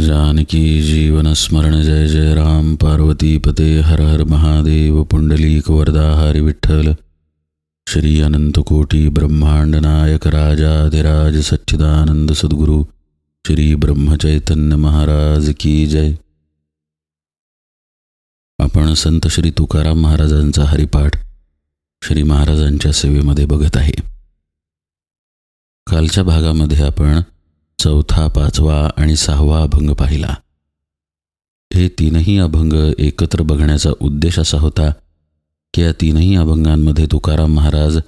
जानकी जीवनस्मरण जय जय राम। पार्वती पते हर हर महादेव। पुंडलीक वरदा हरी विठ्ठल। श्री अनंतकोटी ब्रह्मांड नायक राजाधिराज सच्चिदानंद सद्गुरू। श्री ब्रह्मचैतन्य महाराज की जय। आपण संत श्री तुकाराम महाराजांचा हरिपाठ श्री महाराजांच्या सेवेमध्ये बघत आहे. कालच्या भागामध्ये आपण चौथा पाचवा आणि सहावा अभंग पाहिला. हे तीनही अभंग एकत्र बघण्याचा उद्देश असा होता की या तीनही अभंगांमध्ये तुकाराम महाराज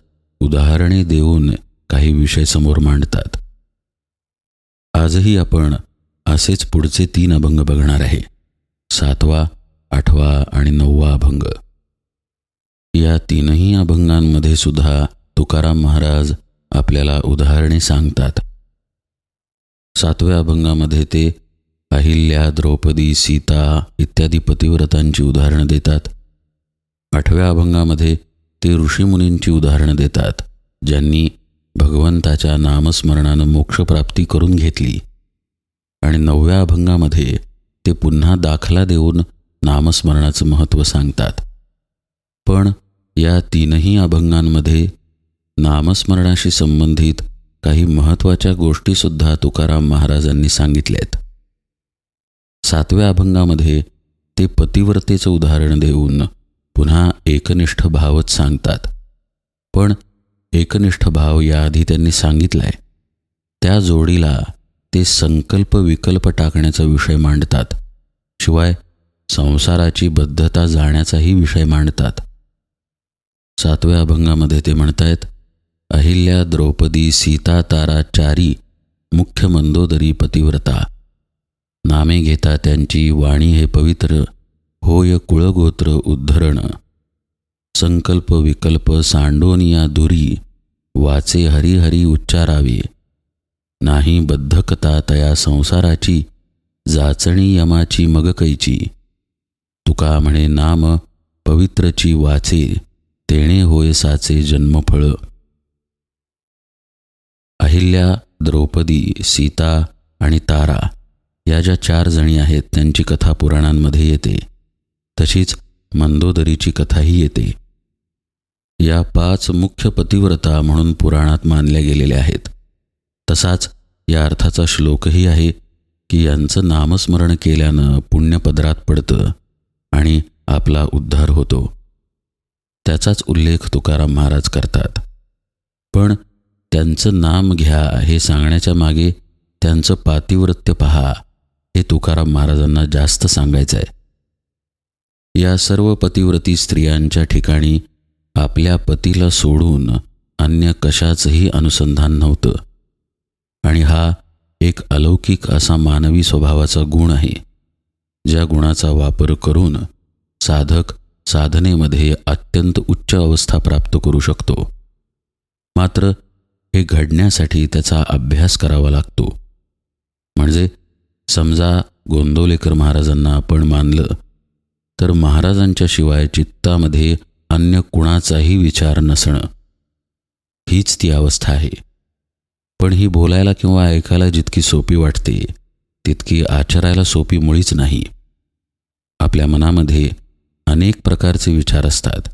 उदाहरणे देऊन काही विषय समोर मांडतात. आजही आपण असेच पुढचे तीन अभंग बघणार आहे. सातवा आठवा आणि नववा अभंग. या तीनही अभंगांमध्ये सुद्धा तुकाराम महाराज आपल्याला उदाहरणे सांगतात. सातव्या अभंगामध्ये ते अहिल्या द्रौपदी सीता इत्यादी पतिव्रतांची उदाहरणं देतात. आठव्या अभंगामध्ये ते ऋषीमुनींची उदाहरणं देतात ज्यांनी भगवंताच्या नामस्मरणानं मोक्षप्राप्ती करून घेतली. आणि नवव्या अभंगामध्ये ते पुन्हा दाखला देऊन नामस्मरणाचं महत्त्व सांगतात. पण या तीनही अभंगांमध्ये नामस्मरणाशी संबंधित काही महत्त्वाच्या गोष्टीसुद्धा तुकाराम महाराजांनी सांगितल्यात. सातव्या अभंगामध्ये ते पतिव्रतेचं उदाहरण देऊन पुन्हा एकनिष्ठ भावच सांगतात. पण एकनिष्ठ भाव याआधी त्यांनी सांगितलाय. त्या जोडीला ते संकल्प विकल्प टाकण्याचा विषय मांडतात. शिवाय संसाराची बद्धता जाण्याचाही विषय मांडतात. सातव्या अभंगामध्ये ते म्हणतायत अहिल्या द्रौपदी सीता तारा चारी मुख्य मंदोदरी पतिव्रता. नामे घेता त्यांची वाणी हे पवित्र होय कुळगोत्र उद्धरण. संकल्प विकल्प सांडोनिया दुरी वाचे हरिहरी उच्चारावे. नाही बद्धकता तया संसाराची जाचणी यमाची मगकैची तुका म्हणे नाम पवित्रची वाचे तेणे होय साचे जन्मफळ. अहिल्या द्रौपदी सीता आणि तारा या ज्या चार जणी आहेत त्यांची कथा पुराणांमध्ये येते. तशीच मंदोदरीची कथाही येते. या पाच मुख्य पतिव्रता म्हणून पुराणात मानल्या गेलेल्या आहेत. तसाच या अर्थाचा श्लोकही आहे की यांचं नामस्मरण केल्यानं पुण्यपदरात पडतं आणि आपला उद्धार होतो. त्याचाच उल्लेख तुकाराम महाराज करतात. पण त्यांचं नाम घ्या हे सांगण्याच्या मागे त्यांचं पातिव्रत्य पहा हे तुकाराम महाराजांना जास्त सांगायचं आहे या सर्व पतिव्रती स्त्रियांच्या ठिकाणी आपल्या पतीला सोडून अन्य कशाचंही अनुसंधान नव्हतं. आणि हा एक अलौकिक असा मानवी स्वभावाचा गुण आहे ज्या गुणाचा वापर करून साधक साधनेमध्ये अत्यंत उच्च अवस्था प्राप्त करू शकतो. मात्र हे घडण्यासाठी त्याचा अभ्यास करावा लागतो. म्हणजे समजा गोंदवलेकर महाराजांना आपण मानलं तर महाराजांच्या शिवाय चित्तामध्ये अन्य कुणाचाही विचार नसणं. हीच ती अवस्था आहे. पण ही बोलायला किंवा ऐकायला जितकी सोपी वाटते तितकी आचरायला सोपी मुळीच नाही. आपल्या मनामध्ये अनेक प्रकारचे विचार असतात.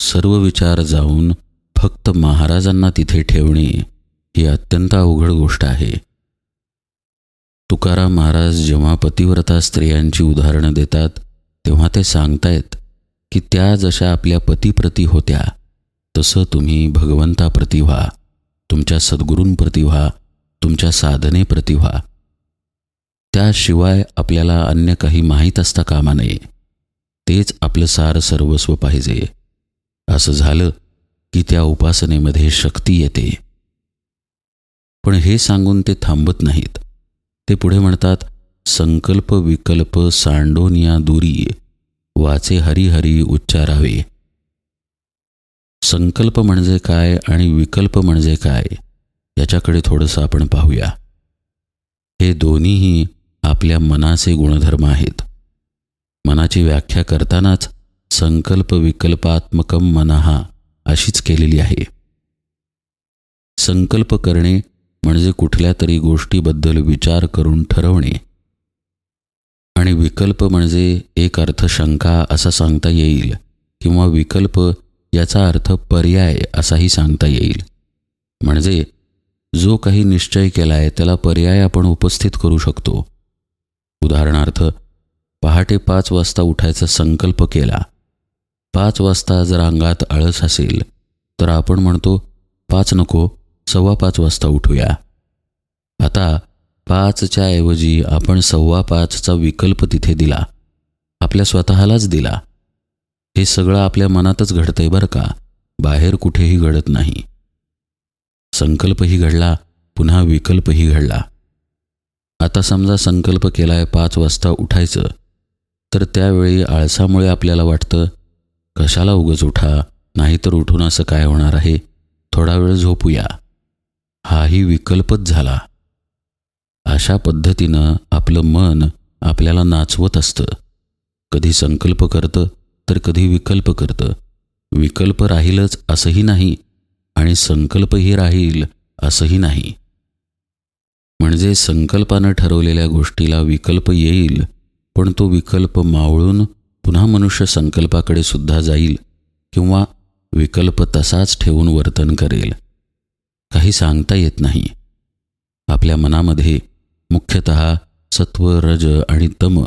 सर्व विचार जाऊन फक्त महाराजांना तिथे ठेवणे ही अत्यंत अवघड गोष्ट आहे. तुकाराम महाराज जेव्हा पतिव्रता स्त्रियांची उदाहरणं देतात तेव्हा ते सांगतायत की त्या जशा आपल्या पतीप्रती होत्या तसं तुम्ही भगवंताप्रती व्हा तुमच्या सद्गुरूंप्रती व्हा तुमच्या साधनेप्रती व्हा. त्याशिवाय आपल्याला अन्य काही माहीत असता कामा नये. तेच आपलं सार सर्वस्व पाहिजे. असं झालं की त्या उपासनेमध्ये शक्ती येते. पण हे सांगून ते थांबत नाहीत. ते पुढे म्हणतात संकल्प विकल्प सांडोनिया दुरी वाचे हरिहरी उच्चारावे. संकल्प म्हणजे काय आणि विकल्प म्हणजे काय याच्याकडे थोडंसं आपण पाहूया. हे दोन्हीही आपल्या मनाचे गुणधर्म आहेत. मनाची व्याख्या करतानाच संकल्प विकल्पात्मकम मनहा अशीच केलेली आहे. संकल्प करणे म्हणजे कुठल्या तरी गोष्टीबद्दल विचार करून ठरवणे. आणि विकल्प म्हणजे एक अर्थ शंका असा सांगता येईल किंवा विकल्प याचा अर्थ पर्याय असाही सांगता येईल. म्हणजे जो काही निश्चय केला आहे त्याला पर्याय आपण उपस्थित करू शकतो. उदाहरणार्थ पहाटे पाच वाजता उठायचा संकल्प केला. पाच वाजता जर अंगात आळस असेल तर आपण म्हणतो पाच नको सव्वा पाच वाजता उठूया. आता पाचच्या ऐवजी आपण सव्वा पाचचा विकल्प तिथे दिला. आपल्या स्वतःलाच दिला. हे सगळं आपल्या मनातच घडतंय बरं का? बाहेर कुठेही घडत नाही. संकल्पही घडला पुन्हा विकल्पही घडला. आता समजा संकल्प केला आहे पाच वाजता उठायचं तर त्यावेळी आळसामुळे आपल्याला वाटतं कशाला उगच उठा? नाहीतर उठून असं काय होणार आहे? थोडा वेळ झोपूया. हाही विकल्पच झाला. अशा पद्धतीनं आपलं मन आपल्याला नाचवत असतं. कधी संकल्प करतं तर कधी विकल्प करतं. विकल्प राहीलच असंही नाही आणि संकल्पही राहील असंही नाही. म्हणजे संकल्पानं ठरवलेल्या गोष्टीला विकल्प येईल पण तो विकल्प मावळून पुन्हा मनुष्य संकल्पाकडे सुद्धा जाईल किंवा विकल्प तसाच ठेवून वर्तन करेल. काही सांगता येत नाही. आपल्या मनामध्ये मुख्यतः सत्व रज आणि तम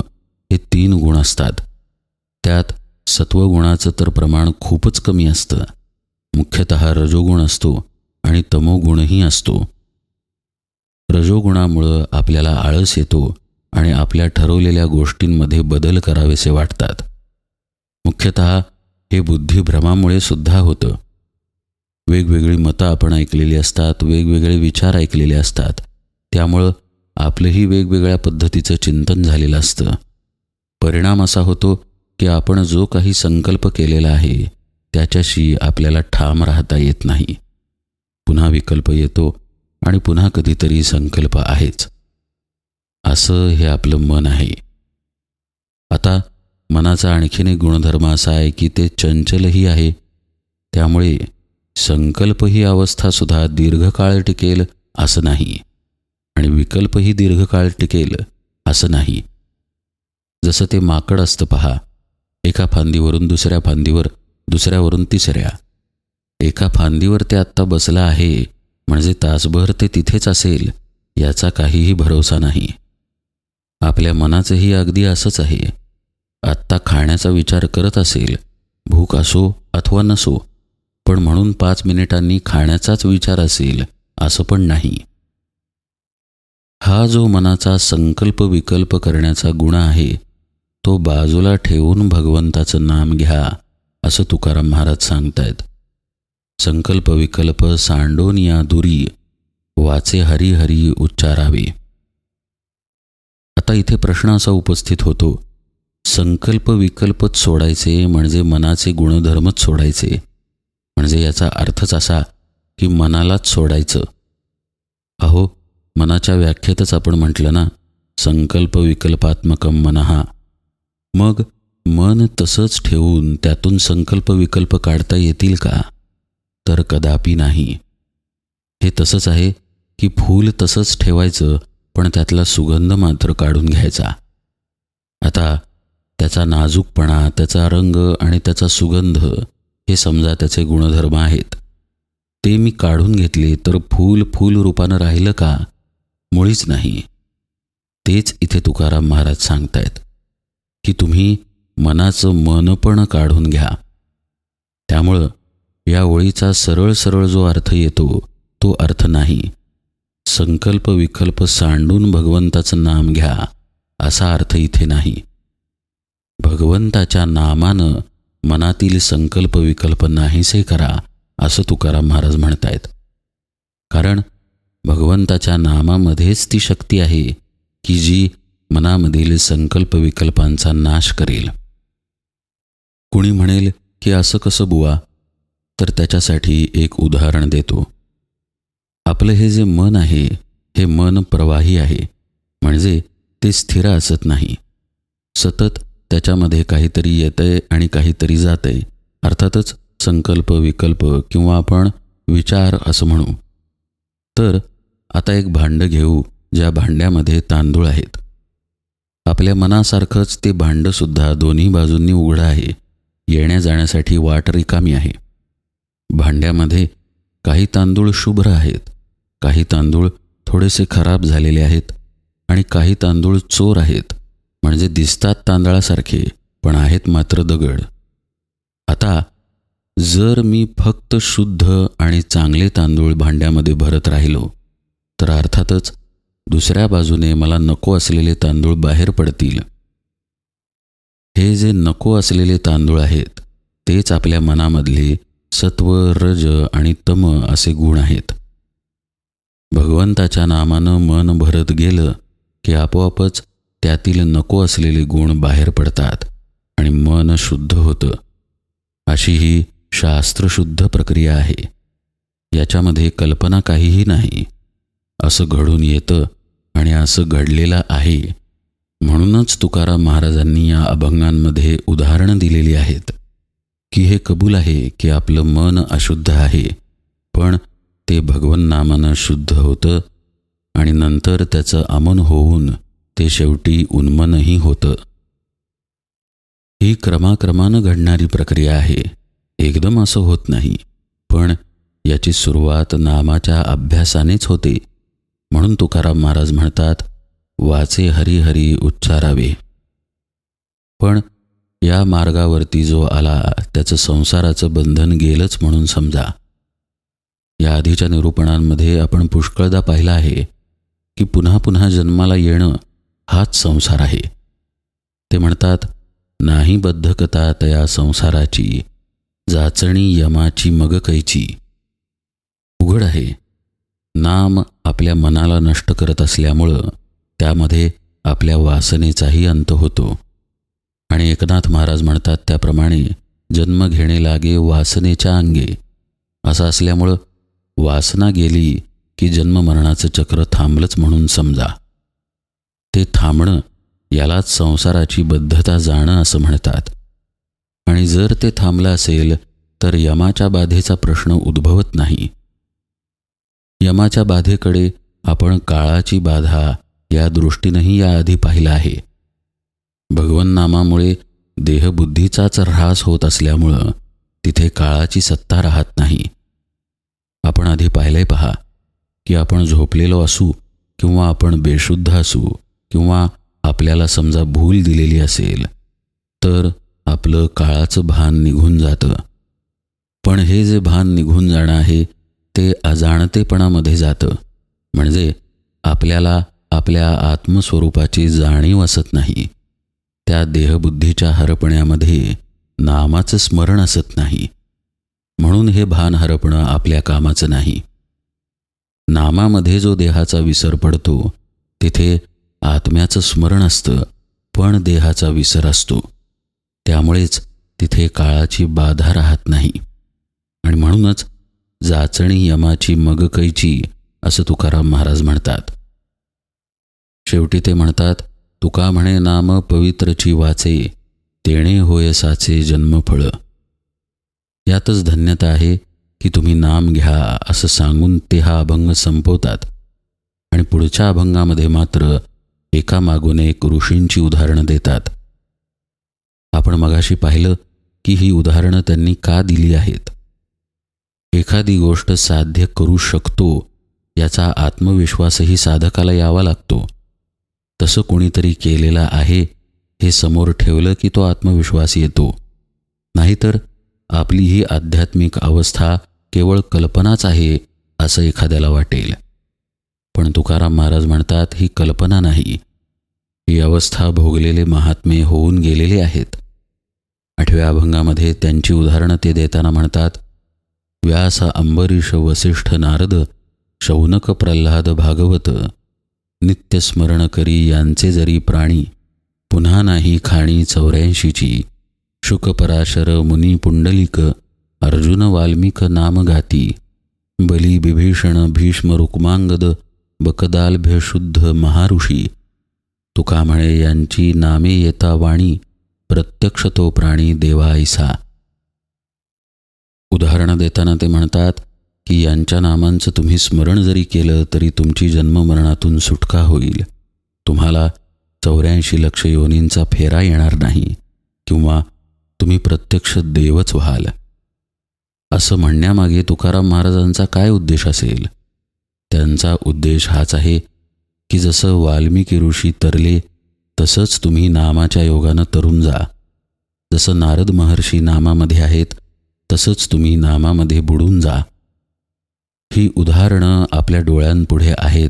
हे तीन गुण असतात. त्यात सत्वगुणाचं तर प्रमाण खूपच कमी असतं. मुख्यतः रजोगुण असतो आणि तमोगुणही असतो. रजोगुणामुळं आपल्याला आळस येतो आणि आपल्या ठरवलेल्या गोष्टींमध्ये बदल करावेसे वाटतात. मुख्यतः हे बुद्धिभ्रमामुळे सुद्धा होतं. वेगवेगळी मतं आपण ऐकलेली असतात वेगवेगळे विचार ऐकलेले असतात. त्यामुळं आपलंही वेगवेगळ्या पद्धतीचं चिंतन झालेलं असतं. परिणाम असा होतो की आपण जो काही संकल्प केलेला आहे त्याच्याशी आपल्याला ठाम राहता येत नाही. पुन्हा विकल्प येतो आणि पुन्हा कधीतरी संकल्प आहेच. असं हे आपलं मन आहे. आता मनाचा आणखीन एक गुणधर्म असा आहे की ते चंचलही आहे. त्यामुळे संकल्प ही अवस्थासुद्धा दीर्घकाळ टिकेल असं नाही. आणि विकल्पही दीर्घकाळ टिकेल असं नाही. जसं ते माकड असतं पहा. एका फांदीवरून दुसऱ्या फांदीवर दुसऱ्यावरून तिसऱ्या. एका फांदीवर ते आत्ता बसलं आहे म्हणजे तासभर ते तिथेच असेल याचा काहीही भरोसा नाही. आपल्या मनाचंही अगदी असंच आहे. आत्ता खाण्याचा विचार करत असेल भूक असो अथवा नसो पण म्हणून पाच मिनिटांनी खाण्याचाच विचार असेल असं पण नाही. हा जो मनाचा संकल्प विकल्प करण्याचा गुण आहे तो बाजूला ठेवून भगवंताचं नाम घ्या असं तुकाराम महाराज सांगतायत. संकल्प विकल्प सांडोन या दुरी वाचे हरी हरी उच्चारावे. आता इथे प्रश्न असा उपस्थित होतो संकल्प विकल्पच सोडायचे म्हणजे मनाचे गुणधर्मच सोडायचे. म्हणजे याचा अर्थच असा की मनालाच सोडायचं. अहो मनाच्या व्याख्येतच आपण म्हटलं ना संकल्प विकल्पात्मकम मनहा मग मन तसंच ठेवून त्यातून संकल्प विकल्प काढता येतील का? तर कदापि नाही. हे तसंच आहे की फूल तसंच ठेवायचं पण त्यातला सुगंध मात्र काढून घ्यायचा. आता त्याचा नाजूकपणा त्याचा रंग आणि त्याचा सुगंध हे समजा त्याचे गुणधर्म आहेत. ते मी काढून घेतले तर फूल फूल रूपानं राहिलं का? मुळीच नाही. तेच इथे तुकाराम महाराज सांगतायत की तुम्ही मनाचं मनपण काढून घ्या. त्यामुळं या ओळीचा सरळ सरळ जो अर्थ येतो तो अर्थ नाही. संकल्प विकल्प सांडून भगवंताचं नाम घ्या असा अर्थ इथे नाही. भगवंताच्या नामानं मनातील संकल्प विकल्प नाहीसे करा असं तुकाराम महाराज म्हणतायत. कारण भगवंताच्या नामामध्येच ती शक्ती आहे की जी मनामधील संकल्प विकल्पांचा नाश करेल. कुणी म्हणेल की असं कसं बुवा? तर त्याच्यासाठी एक उदाहरण देतो. आपलं हे जे मन आहे हे मन प्रवाही आहे म्हणजे ते स्थिर असत नाही. सतत त्याच्यामध्ये काहीतरी येतंय आणि काहीतरी जातंय. अर्थातच संकल्प विकल्प किंवा आपण विचार असं म्हणू. तर आता एक भांडं घेऊ ज्या भांड्यामध्ये तांदूळ आहेत. आपल्या मनासारखंच ते भांडंसुद्धा दोन्ही बाजूंनी उघडं आहे. येण्या जाण्यासाठी वाट रिकामी आहे. भांड्यामध्ये काही तांदूळ शुभ्र आहेत. काही तांदूळ थोडेसे खराब झालेले आहेत आणि काही तांदूळ चोर आहेत म्हणजे दिसतात तांदळासारखे पण आहेत मात्र दगड. आता जर मी फक्त शुद्ध आणि चांगले तांदूळ भांड्यामध्ये भरत राहिलो तर अर्थातच दुसऱ्या बाजूने मला नको असलेले तांदूळ बाहेर पडतील. हे जे नको असलेले तांदूळ आहेत तेच आपल्या मनामधले सत्व रज आणि तम असे गुण आहेत. भगवंताच्या नामानं मन भरत गेलं की आपोआपच त्यातील नको असलेले गुण बाहेर पडतात आणि मन शुद्ध होतं. अशी ही शास्त्रशुद्ध प्रक्रिया आहे. याच्यामध्ये कल्पना काहीही नाही. असं घडून येतं आणि असं घडलेलं आहे. म्हणूनच तुकाराम महाराजांनी या अभंगांमध्ये उदाहरणं दिलेली आहेत. की हे कबूल आहे की आपलं मन अशुद्ध आहे. पण ते भगवन नामानं शुद्ध होतं आणि नंतर त्याचं अमन होऊन ते शेवटी उन्मनही होतं. ही क्रमाक्रमानं घडणारी प्रक्रिया आहे. एकदम असं होत नाही पण याची सुरुवात नामाच्या अभ्यासानेच होते. म्हणून तुकाराम महाराज म्हणतात वाचे हरिहरी उच्चारावे. पण या मार्गावरती जो आला त्याचं संसाराचं बंधन गेलंच म्हणून समजा. या आधीच्या निरूपणांमध्ये आपण पुष्कळदा पाहिला आहे की पुन्हा पुन्हा जन्माला येणं हाच संसार आहे. ते म्हणतात नाही बद्धकता तया संसाराची जाचणी यमाची मग कैची. उघड आहे. नाम आपल्या मनाला नष्ट करत असल्यामुळं त्यामध्ये आपल्या वासनेचाही अंत होतो. आणि एकनाथ महाराज म्हणतात त्याप्रमाणे जन्म घेणे लागे वासनेच्या अंगे. असं असल्यामुळं वासना गेली की जन्म मरणाचं चक्र थांबलंच म्हणून समजा. ते थांबणं यालाच संसाराची बद्धता जाणं असं म्हणतात. आणि जर ते थांबलं असेल तर यमाच्या बाधेचा प्रश्न उद्भवत नाही. यमाच्या बाधेकडे आपण काळाची बाधा या दृष्टीनंही याआधी पाहिलं आहे. भगवन नामामुळे देहबुद्धीचाच ऱ्हास होत असल्यामुळं तिथे काळाची सत्ता राहत नाही. आपण आधी पाहिलंय पहा की आपण झोपलेलो असू किंवा आपण बेशुद्ध असू किंवा आपल्याला समजा भूल दिलेली असेल तर आपलं काळाचं भान निघून जातं. पण हे जे भान निघून जाणं आहे ते अजाणतेपणामध्ये जातं. म्हणजे आपल्याला आपल्या आत्मस्वरूपाची जाणीव असत नाही. त्या देहबुद्धीच्या हरपण्यामध्ये नामाचं स्मरण असत नाही. म्हणून हे भान हरपणं आपल्या कामाचं नाही. नामामध्ये जो देहाचा विसर पडतो तिथे आत्म्याचं स्मरण असतं पण देहाचा विसर असतो. त्यामुळेच तिथे काळाची बाधा राहत नाही. आणि म्हणूनच जाचणी यमाची मग कैची असं तुकाराम महाराज म्हणतात. शेवटी ते म्हणतात तुका म्हणे नाम पवित्रची वाचे तेणे होय साचे जन्मफळ. यातच धन्यता आहे की तुम्ही नाम घ्या असं सांगून ते हा अभंग संपवतात. आणि पुढच्या अभंगामध्ये मात्र एका मागून एक ऋषींची उदाहरणं देतात. आपण मगाशी पाहिलं की ही उदाहरणं त्यांनी का दिली आहेत? एखादी गोष्ट साध्य करू शकतो याचा आत्मविश्वासही साधकाला यावा लागतो. तसं कोणीतरी केलेला आहे हे समोर ठेवलं की तो आत्मविश्वास येतो. नाहीतर आपली ही आध्यात्मिक अवस्था केवळ कल्पनाच आहे असं एखाद्याला वाटेल. पण तुकाराम महाराज म्हणतात ही कल्पना नाही. ही अवस्था भोगलेले महात्मे होऊन गेलेले आहेत. आठव्या अभंगामध्ये त्यांची उदाहरणं ते देताना म्हणतात व्यास अंबरीश वसिष्ठ नारद शौनक प्रल्हाद भागवत नित्यस्मरण करी यांचे जरी प्राणी पुन्हा नाही खाणी चौऱ्याऐंशीची. शुकपराशर मुनी पुंडलिक अर्जुन वाल्मिक नामघाती बली बिभीषण भीष्म रुक्मांगद बकदालभ्य शुद्ध महाऋषी तुका म्हणे यांची नामे येता वाणी प्रत्यक्ष तो प्राणी देवाईसा उदाहरणं देताना ते म्हणतात की यांच्या नामांचं तुम्ही स्मरण जरी केलं तरी तुमची जन्ममरणातून सुटका होईल तुम्हाला चौऱ्याऐंशी लक्ष योनींचा फेरा येणार नाही किंवा तुम्ही प्रत्यक्ष देवच व्हाल. असं म्हणण्यामागे तुकाराम महाराजांचा काय उद्देश असेल? त्यांचा उद्देश हाच आहे की जसं वाल्मिकी ऋषी तरले तसंच तुम्ही नामाच्या योगानं तरून जा. जसं नारद महर्षी नामामध्ये आहेत तसंच तुम्ही नामामध्ये बुडून जा. ही उदाहरणं आपल्या डोळ्यांपुढे आहेत.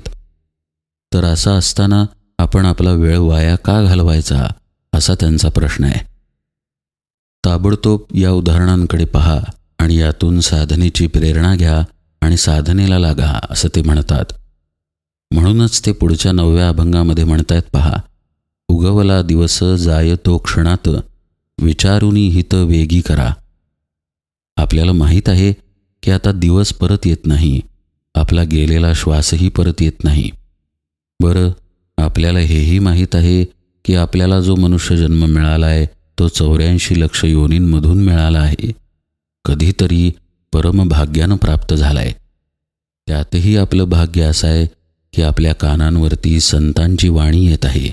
तर असं असताना आपण आपला वेळ वाया का घालवायचा? असा त्यांचा प्रश्न आहे. ताबडतोब या उदाहरणांकडे पहा आणि यातून साधनेची प्रेरणा घ्या आणि साधनेला लागा असं ते म्हणतात. म्हणूनच ते पुढच्या नवव्या अभंगामध्ये म्हणतायत पहा उगवला दिवस जाय तो क्षणात विचारुनी हित वेगी करा. आपल्याला माहीत आहे की आता दिवस परत येत नाही आपला गेलेला श्वासही परत येत नाही. बरं आपल्याला हेही माहीत आहे की आपल्याला जो मनुष्य जन्म मिळाला आहे तो चौऱ्याऐंशी लक्ष योनींमधून मिळाला आहे. कधीतरी परमभाग्यानं प्राप्त झाला आहे त्यातही आपलं भाग्य असं आहे की आपल्या कानांवरती संतांची वाणी येत आहे.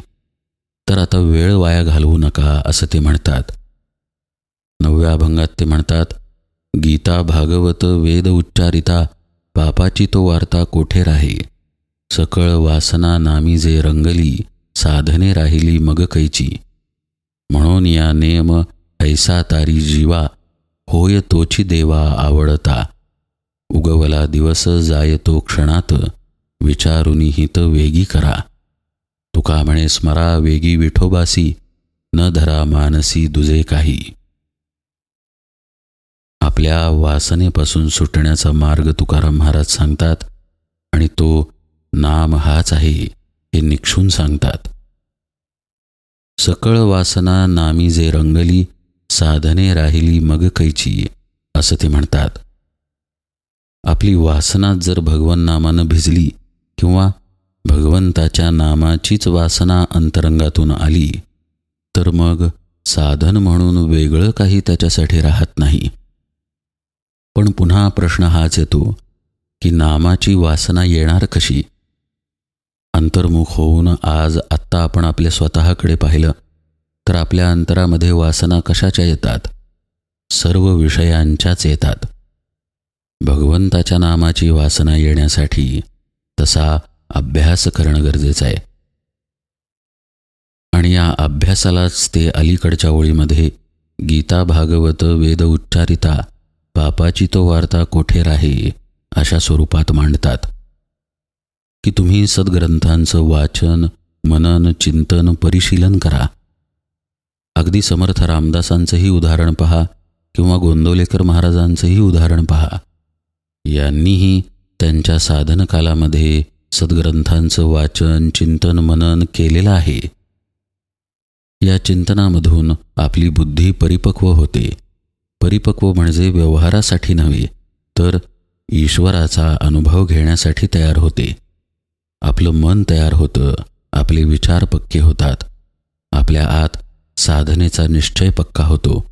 तर आता वेळ वाया घालवू नका असं ते म्हणतात. नवव्या अभंगात ते म्हणतात गीता भागवत वेद उच्चारिता पापाची तो वार्ता कोठे राहे? सकळ वासना नामी जे रंगली साधने राहिली मग कैची. म्हणून या नेम ऐसा तारी जीवा होय तोची देवा आवडता. उगवला दिवस जाय तो क्षणात विचारुनी हित वेगी करा. तुका म्हणे स्मरा वेगी विठोबासी न धरा मानसी दुजे काही. आपल्या वासनेपासून सुटण्याचा मार्ग तुकाराम महाराज सांगतात आणि तो नाम हाच आहे हे निक्षून सांगतात. सकळ वासना नामी जे रंगली साधने राहिली मग कैची असं ते म्हणतात. आपली वासना जर भगवन नामानं भिजली किंवा भगवंताच्या नामाचीच वासना अंतरंगातून आली तर मग साधन म्हणून वेगळं काही त्याच्यासाठी राहत नाही. पण पुन्हा प्रश्न हाच येतो की नामाची वासना येणार कशी? अंतर्मुख होऊन आज आत्ता आपण आपल्या स्वतःकडे पाहिलं तर आपल्या अंतरामध्ये वासना कशाच्या येतात? सर्व विषयांच्याच येतात. भगवंताच्या नामाची वासना येण्यासाठी तसा अभ्यास करणं गरजेचं आहे. आणि या अभ्यासालाच ते अलीकडच्या ओळीमध्ये गीता भागवत वेद उच्चारिता पापाची तो वार्ता कोठे राही अशा स्वरूपात मांडतात. की तुम्ही सद्ग्रंथांचं वाचन मनन चिंतन परिशीलन करा. अगदी समर्थ रामदासांचंही उदाहरण पहा किंवा गोंदवलेकर महाराजांचंही उदाहरण पहा. यांनीही त्यांच्या साधनकालामध्ये सद्ग्रंथांचं वाचन चिंतन मनन केलेलं आहे. या चिंतनामधून आपली बुद्धी परिपक्व होते. परिपक्व म्हणजे व्यवहारासाठी नव्हे तर ईश्वराचा अनुभव घेण्यासाठी तयार होते. आपलं मन तयार होतं आपले विचार पक्के होतात. आपल्या आत साधनेचा निश्चय पक्का होतो.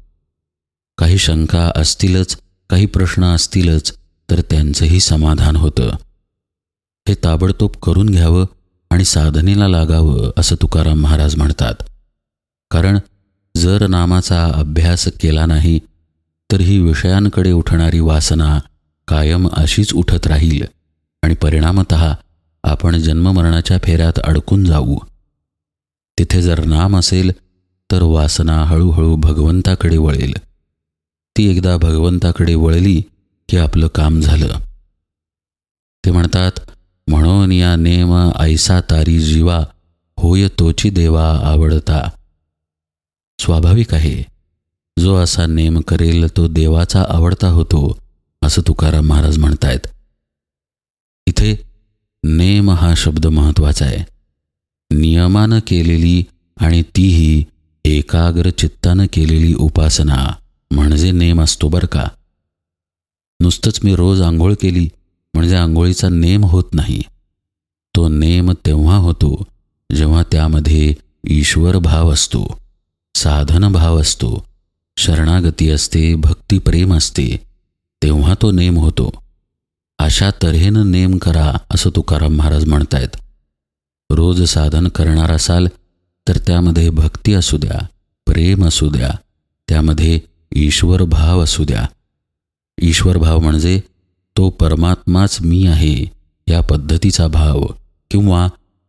काही शंका असतीलच काही प्रश्न असतीलच तर त्यांचंही समाधान होतं. हे ताबडतोब करून घ्यावं आणि साधनेला लागावं असं तुकाराम महाराज म्हणतात. कारण जर नामाचा अभ्यास केला नाही तर ही विषयांकडे उठणारी वासना कायम अशीच उठत राहील. आणि परिणामत आपण जन्ममरणाच्या फेऱ्यात अडकून जाऊ. तिथे जर नाम असेल तर वासना हळूहळू भगवंताकडे वळेल. ती एकदा भगवंताकडे वळली की आपलं काम झालं. ते म्हणतात म्हणून या नेम ऐसा तारी जीवा होय तोची देवा आवडता. स्वाभाविक आहे. जो असा नेम करेल तो देवाचा आवडता होतो असं तुकाराम महाराज म्हणतायत. इथे नेम हा शब्द महत्त्वाचा आहे. नियमानं केलेली आणि तीही एकाग्र चित्तानं केलेली उपासना म्हणजे नेम असतो बरं का. नुसतंच मी रोज आंघोळ केली म्हणजे आंघोळीचा नेम होत नाही. तो नेम तेव्हा होतो जेव्हा त्यामध्ये ईश्वर भाव असतो साधन भाव असतो शरणागती असते भक्तिप्रेम असते तेव्हा तो नेम होतो. अशा तऱ्हेनं नेम करा असं तुकाराम महाराज म्हणतायत. रोज साधन करणार असाल तर त्यामध्ये भक्ती असू द्या प्रेम असू द्या त्यामध्ये ईश्वर भाव असू द्या. ईश्वर भाव म्हणजे तो परमात्माच मी आहे या पद्धतीचा भाव किंवा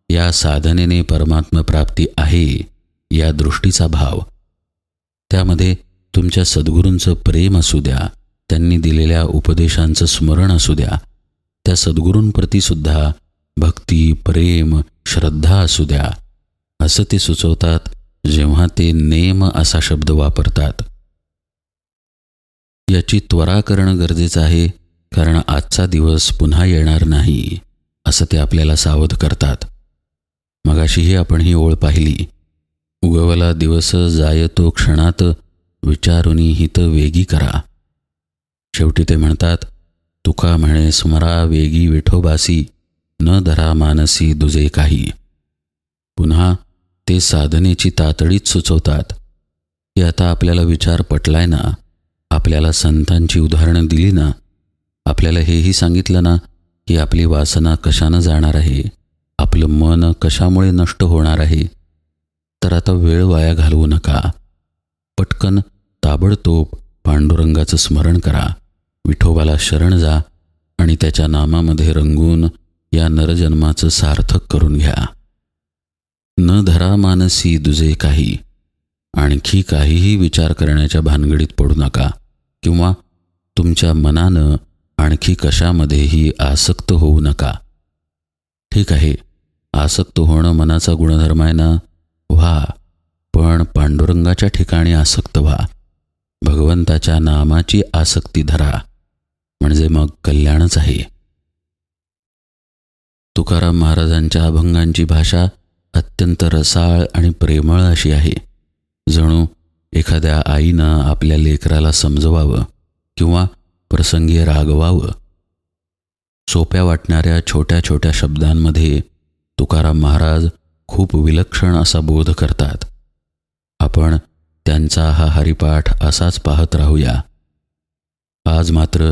या साधनेने परमात्मा प्राप्ती आहे या दृष्टीचा भाव. त्यामध्ये तुमच्या सद्गुरूंचं प्रेम असू द्या त्यांनी दिलेल्या उपदेशांचं स्मरण असू द्या. त्या सद्गुरूंप्रतीसुद्धा भक्ती प्रेम श्रद्धा असू द्या. असं ते सुचवतात जेव्हा ते नेम असा शब्द वापरतात. याची त्वरा करणं गरजेचं आहे कारण आजचा दिवस पुन्हा येणार नाही असं ते आपल्याला सावध करतात. मगाशीही आपण ही ओळ पाहिली. उगवला दिवस जायतो क्षणात विचारुनी हित वेगी करा. शेवटी ते म्हणतात तुका म्हणे सुमरा वेगी विठोबासी न धरा मानसी दुजे काही. पुन्हा ते साधनेची तातडीच सुचवतात की आता आपल्याला विचार पटलाय ना आपल्याला संतांची उदाहरणं दिली ना आपल्याला हेही सांगितलं ना की आपली वासना कशानं जाणार आहे आपलं मन कशामुळे नष्ट होणार आहे तर आता वेळ वाया घालवू नका. पटकन ताबडतोब पांडुरंगाचं स्मरण करा. विठोबाला शरण जा आणि त्याच्या नामामध्ये रंगून या नरजन्माचं सार्थक करून घ्या. न धरा मानसी दुजे काही आणखी काहीही विचार करण्याच्या भानगडीत पडू नका किंवा तुमच्या मनानं आणखी कशामध्येही आसक्त होऊ नका. ठीक आहे आसक्त होणं मनाचा गुणधर्म आहे ना? व्हा पण पांडुरंगाच्या ठिकाणी आसक्त व्हा. भगवंताच्या नामाची आसक्ती धरा. म्हणजे मग कल्याणच आहे. तुकाराम महाराजांच्या अभंगांची भाषा अत्यंत रसाळ आणि प्रेमळ अशी आहे. जणू एखाद्या आईनं आपल्या लेकराला समजवावं किंवा प्रसंगी रागवावं. सोप्या वाटणाऱ्या छोट्या छोट्या शब्दांमध्ये तुकाराम महाराज खूप विलक्षण असा बोध करतात. आपण त्यांचा हा हरिपाठ असाच पाहत राहूया. आज मात्र